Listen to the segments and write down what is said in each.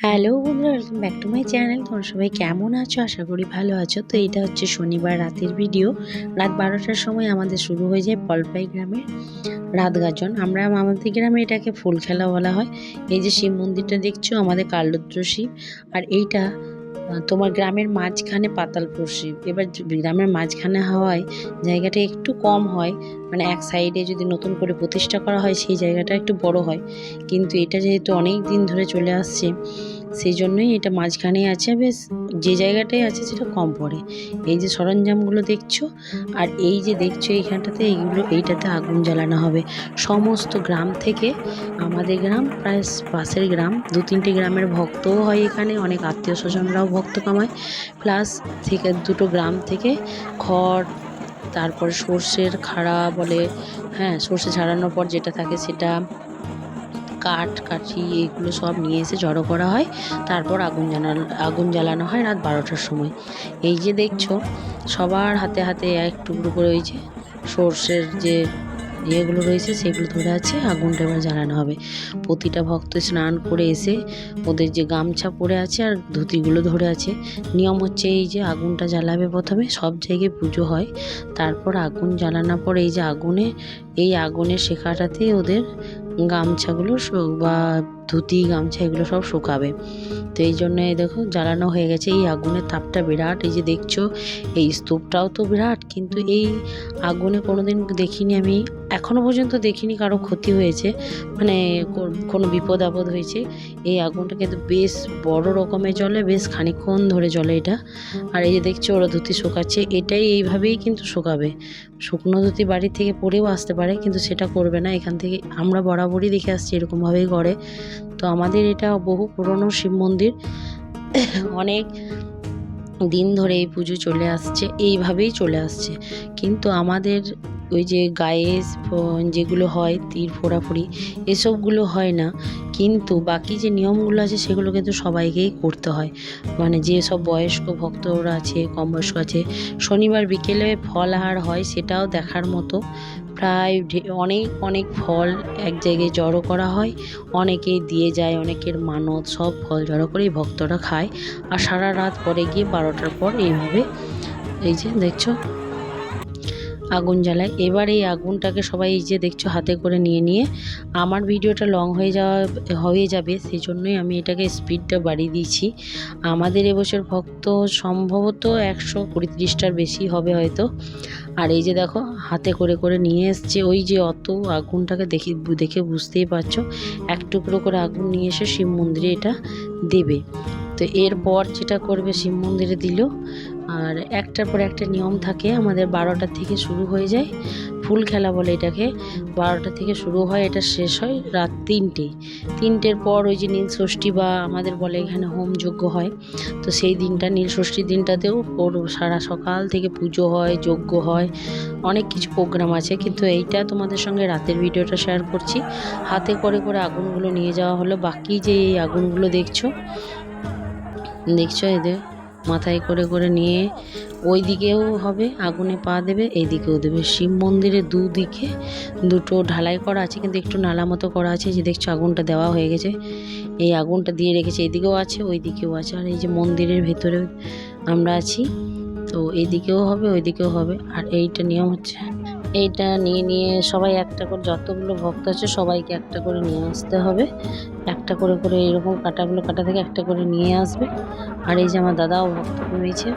Hello বন্ধুরা welcome back to my channel তোমার সবাই কেমন আছো? আশা করি ভালো আছো। তো এটা হচ্ছে শনিবার রাতের ভিডিও রাত বারোটার সময় আমাদের শুরু হয়ে যায় পলপাই গ্রামের রাত গাজন। আমরা আমাদের গ্রামে এটাকে ফুল খেলা বলা হয়। এই যে শিব মন্দিরটা দেখছ, আমাদের কালরুদ্র শিব। আর এইটা তোমার গ্রামের মাঝখানে পাতাল শিব এবার গ্রামের মাঝখানে হওয়ায় জায়গাটা একটু কম হয় মানে এক সাইডে যদি নতুন করে প্রতিষ্ঠা করা হয়, সেই জায়গাটা একটু বড় হয়। কিন্তু এটা যেহেতু অনেক দিন ধরে চলে আসছে সেই জন্যই এটা মাঝখানেই আছে, বেশ যে জায়গাটায় আছে সেটা কম পড়ে। এই যে সরঞ্জামগুলো দেখছ, আর এই যে দেখছ এইখানটাতে, এইগুলো, এইটাতে আগুন জ্বালানো হবে। সমস্ত গ্রাম থেকে আমাদের গ্রাম, প্রায় পাশের গ্রাম দু তিনটে গ্রামের ভক্তও হয় এখানে, অনেক আত্মীয় স্বজনরাও ভক্ত কামায়। প্লাস থেকে দুটো গ্রাম থেকে খড়, তারপরে সর্ষের খাড়া বলে হ্যাঁ সর্ষে ছাড়ানোর পর যেটা থাকে সেটা কাঠ, কাঠি এগুলো সব নিয়ে এসে জড়ো করা হয়। তারপর আগুন জ্বালানো আগুন জ্বালানো হয় রাত বারোটার সময়। এই যে দেখছ, সবার হাতে হাতে এক টুকরো করে ওই যে সর্ষের যে ইয়েগুলো রয়েছে, সেগুলো ধরে আছে, আগুনটা এবার জ্বালানো হবে। প্রতিটা ভক্ত স্নান করে এসে ওদের যে গামছা পরে আছে আর ধুতিগুলো ধরে আছে, নিয়ম হচ্ছে এই যে আগুনটা জ্বালাবে প্রথমে, সব জায়গায় পুজো হয়। তারপর আগুন জ্বালানোর পর এই যে আগুনে, এই আগুনের শেখাটাতে ওদের গামছাগুলো বা ধুতি গামছা এগুলো সব শুকাবে। তো এই জন্য দেখো জ্বালানো হয়ে গেছে। এই আগুনের তাপটা বিরাট। এই যে দেখছ, এই স্তূপটাও তো বিরাট, কিন্তু এই আগুনে কোনোদিন দেখিনি আমি। এখনও পর্যন্ত দেখিনি কারও ক্ষতি হয়েছে। মানে কোনো বিপদ আপদ হয়েছে। এই আগুনটা কিন্তু বেশ বড় রকমের জ্বলে বেশ খানিকক্ষণ ধরে জ্বলে এটা। আর এই যে দেখছ, ওরা ধুতি শুকাচ্ছে। এটাই এইভাবেই কিন্তু শুকাবে। শুকনো ধুতি বাড়ি থেকে পরেও আসতে পারে, কিন্তু সেটা করবে না। এখান থেকে আমরা বরাবরই দেখে আসছি এরকমভাবেই করে তো আমাদের এটা বহু পুরনো শিব মন্দির। অনেক দিন ধরে এই পুজো চলে আসছে, এইভাবেই চলে আসছে। কিন্তু আমাদের ওই যে গায়ে যেগুলো হয় তীর ফোড়াফুড়ি, এসবগুলো হয় না। কিন্তু বাকি যে নিয়মগুলো আছে সেগুলো কিন্তু সবাইকেই করতে হয়। মানে যে সব বয়স্ক ভক্তরা আছে, কম বয়স্ক আছে, শনিবার বিকেলে ফলাহার হয় সেটাও দেখার মতো। প্রায় অনেক অনেক ফল এক জায়গায় জড়ো করা হয়, অনেকেই দিয়ে যায়, অনেকের মানত সব ফল জড়ো করে ভক্তরা খায়। আর সারা রাত পরে গিয়ে বারোটার পর এইভাবে, এই যে দেখছ? আগুন জ্বালায়। এবার এই আগুনটাকে সবাই এই যে দেখছ, হাতে করে নিয়ে নিয়ে। আমার ভিডিওটা লং হয়ে যাওয়া, হয়ে যাবে সেই জন্যই আমি এটাকে স্পিডটা বাড়িয়ে দিয়েছি। আমাদের এবছর ভক্ত সম্ভবত একশো কুড়ি বেশি হবে হয়তো। আর এই যে দেখো, হাতে করে করে নিয়ে এসছে। ওই যে অত আগুনটাকে দেখি দেখে বুঝতেই পারছ। এক টুকরো করে আগুন নিয়ে এসে শিব মন্দিরে এটা দেবে। তো এরপর যেটা করবে শিব মন্দিরে দিল। আর একটার পর একটা নিয়ম থাকে, আমাদের বারোটা থেকে শুরু হয়ে যায়। ফুল খেলা বলে এটাকে। বারোটা থেকে শুরু হয়, এটা শেষ হয় রাত তিনটে। তিনটের পর ওই যে নীল ষষ্ঠী বা আমাদের বলে এখানে হোম যজ্ঞ হয়। তো সেই দিনটা, নীল ষষ্ঠীর দিনটাতেও ওর সারা সকাল থেকে পুজো হয়, যজ্ঞ হয়, অনেক কিছু প্রোগ্রাম আছে। কিন্তু এইটা তোমাদের সঙ্গে রাতের ভিডিওটা শেয়ার করছি। হাতে করে করে আগুনগুলো নিয়ে যাওয়া হলো। বাকি যে এই আগুনগুলো দেখছ দেখছ এদের মাথায় করে করে নিয়ে ওই দিকেও হবে, আগুনে পা দেবে এই দিকেও দেবে। শিব মন্দিরের দুদিকে দুটো ঢালাই করা আছে, কিন্তু একটু নালা মতো করা আছে যে দেখছ আগুনটা দেওয়া হয়ে গেছে। এই আগুনটা দিয়ে রেখেছে এদিকেও আছে ওই দিকেও আছে। আর এই যে মন্দিরের ভেতরে আমরা আছি, তো এইদিকেও হবে, ওইদিকেও হবে। আর এইটা নিয়ম হচ্ছে এইটা নিয়ে নিয়ে সবাই একটা করে, যতগুলো ভক্ত আছে সবাইকে একটা করে নিয়ে আসতে হবে। একটা করে করে এরকম কাটাগুলো কাটা থেকে একটা করে নিয়ে আসবে। আর এই যে আমার দাদাও ভক্ত রয়েছে।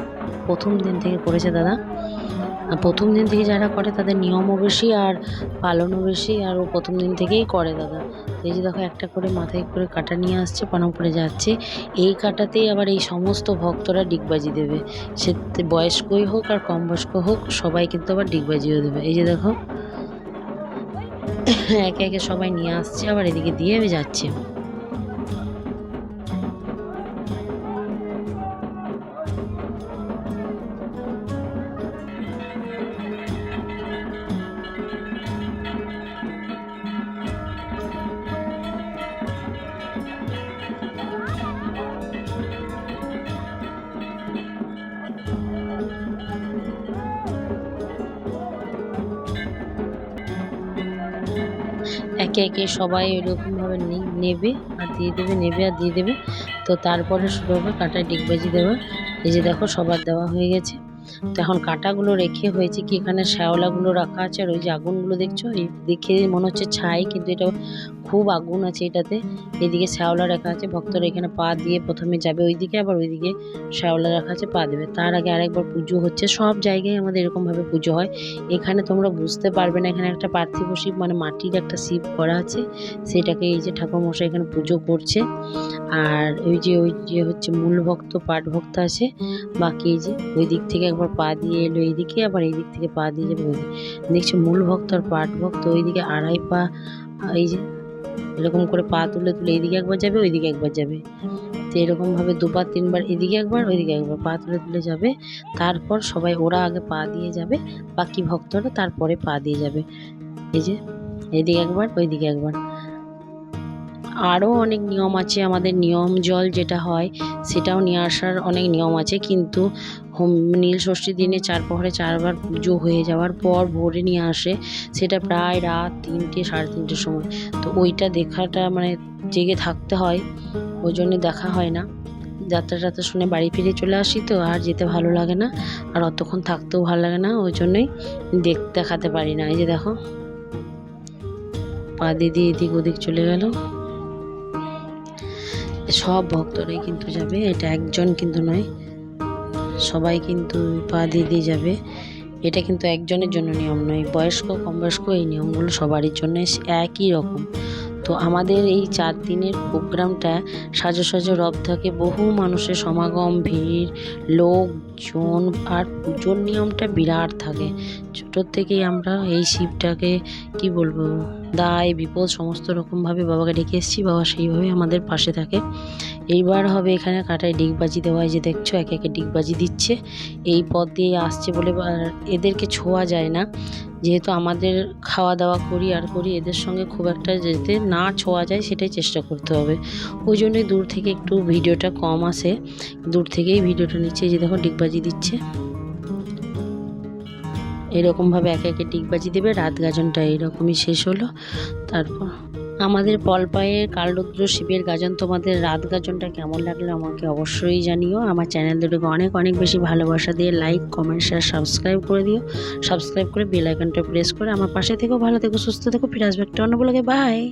প্রথম দিন থেকে করেছে দাদা। প্রথম দিন থেকে যারা করে তাদের নিয়মও বেশি আর পালনও বেশি আর ও প্রথম দিন থেকেই করে দাদা। এই যে দেখো একটা করে মাথায় করে কাটা নিয়ে আসছে পানাম করে যাচ্ছে। এই কাটাতেই আবার এই সমস্ত ভক্তরা ডিগবাজি দেবে। সে বয়স্কই হোক আর কম বয়স্ক হোক, সবাই কিন্তু আবার ডিগবাজিও দেবে। এই যে দেখো, একে একে সবাই নিয়ে আসছে, আবার এদিকে দিয়ে যাচ্ছে। একে একে সবাই ওইরকমভাবে নেবে আর দিয়ে দেবে, নেবে আর দিয়ে দেবে। তো তারপরে শুরু হবে কাঁটায় ডিগবাজি দেওয়া। এই যে দেখো সবার দেওয়া হয়ে গেছে। তো এখন কাঁটাগুলো রেখে হয়েছে কি এখানে শ্যাওলাগুলো রাখা আছে আর ওই যে আগুনগুলো দেখছ? দেখে মনে হচ্ছে ছাই, কিন্তু এটা খুব আগুন আছে এটাতে। এদিকে শ্যাওলা রাখা আছে, ভক্তরা এখানে পা দিয়ে প্রথমে যাবে ওইদিকে, আবার ওইদিকে শ্যাওলা রাখা আছে, পা দেবে। তার আগে আরেকবার পুজো হচ্ছে, সব জায়গায় আমাদের এরকমভাবে পুজো হয়। এখানে তোমরা বুঝতে পারবে না, এখানে একটা পার্থিব শিব মানে মাটির একটা শিব করা আছে। সেটাকে এই যে ঠাকুরমশাই এখানে পুজো করছে। আর ওই যে ওই যে হচ্ছে মূল ভক্ত পাঠ ভক্ত আছে। বাকি এই যে ওই দিক থেকে একবার পা দিয়ে এলো এইদিকে, আবার এই দিক থেকে পা দিয়ে যাবে দেখছি মূল ভক্ত আর পাট ভক্ত ওইদিকে আড়াই পা, এই যে এরকম করে পা তুলে তুলে এইদিকে একবার যাবে, ওইদিকে একবার যাবে। তো এরকমভাবে দুবার, তিনবার, এদিকে একবার, ওইদিকে একবার পা তুলে তুলে যাবে। তারপর সবাই, ওরা আগে পা দিয়ে যাবে, বাকি ভক্তরা তারপরে পা দিয়ে যাবে। এই যে এদিকে একবার, ওইদিকে একবার। আরও অনেক নিয়ম আছে, আমাদের নিয়ম জল যেটা হয় সেটাও নিয়ে আসার অনেক নিয়ম আছে। কিন্তু হোম, নীল ষষ্ঠীর দিনে চার প্রহরে চারবার পুজো হয়ে যাওয়ার পর ভোরে নিয়ে আসে, সেটা প্রায় রাত তিনটে, সাড়ে তিনটের সময়। তো ওইটা দেখাটা মানে জেগে থাকতে হয়, ওই জন্য দেখা হয় না। যাত্রা টাত্রা শুনে বাড়ি ফিরে চলে আসি তো, আর যেতে ভালো লাগে না, আর অতক্ষণ থাকতেও ভালো লাগে না, ওই জন্যই দেখ, দেখাতে পারি না। এই যে দেখো, পা দিদি এদিক ওদিক চলে গেল। সব ভক্তরাই কিন্তু যাবে, এটা একজন কিন্তু নয়, সবাই কিন্তু পা দিয়ে দিয়ে যাবে। এটা কিন্তু একজনের জন্য নিয়ম নয়, বয়স্ক কম বয়স্ক এই নিয়মগুলো সবারই জন্য একই রকম। তো আমাদের এই চার দিনের প্রোগ্রামটা সাজো সাজো রব থাকে। বহু মানুষের সমাগম, ভিড়, লোকজন আর পুজোর নিয়মটা বিরাট থাকে। ছোটোর থেকেই আমরা এই শিবটাকে, কি বলব, দায়, বিপদ সমস্ত রকমভাবে বাবাকে ডেকে এসেছি। বাবা সেইভাবে আমাদের পাশে থাকে। এইবার হবে এখানে কাটায় ডিগবাজি দেওয়া যে দেখছ একে একে ডিগবাজি দিচ্ছে। এই পথ দিয়ে আসছে বলে এদেরকে ছোঁয়া যায় না। যেহেতু আমাদের খাওয়া দাওয়া করি আর করি, এদের সঙ্গে খুব একটা যেতে না ছোঁয়া যায় সেটাই চেষ্টা করতে হবে। ওই জন্যই দূর থেকে একটু ভিডিওটা কম আসে। দূর থেকেই ভিডিওটা নিচ্ছে, যে দেখো ডিগবাজি দিচ্ছে। এরকমভাবে একে একে ডিগবাজি দেবে, রাত গাজনটা এইরকমই শেষ হলো। তারপর আমাদের পলপায়ের কালরুদ্র শিবের গাজন, তোমাদের রাত গাজনটা কেমন লাগল আমাকে অবশ্যই জানিও। আমার চ্যানেল দুটোকে অনেক অনেক বেশি ভালোবাসা দিয়ে লাইক কমেন্ট শেয়ার সাবস্ক্রাইব করে দিও। সাবস্ক্রাইব করে বেল আইকনটা প্রেস করে আমার পাশে থেকেও ভালো থেকো, সুস্থ থেকো, ফিরে আসবে একটা অন্য বলে বাই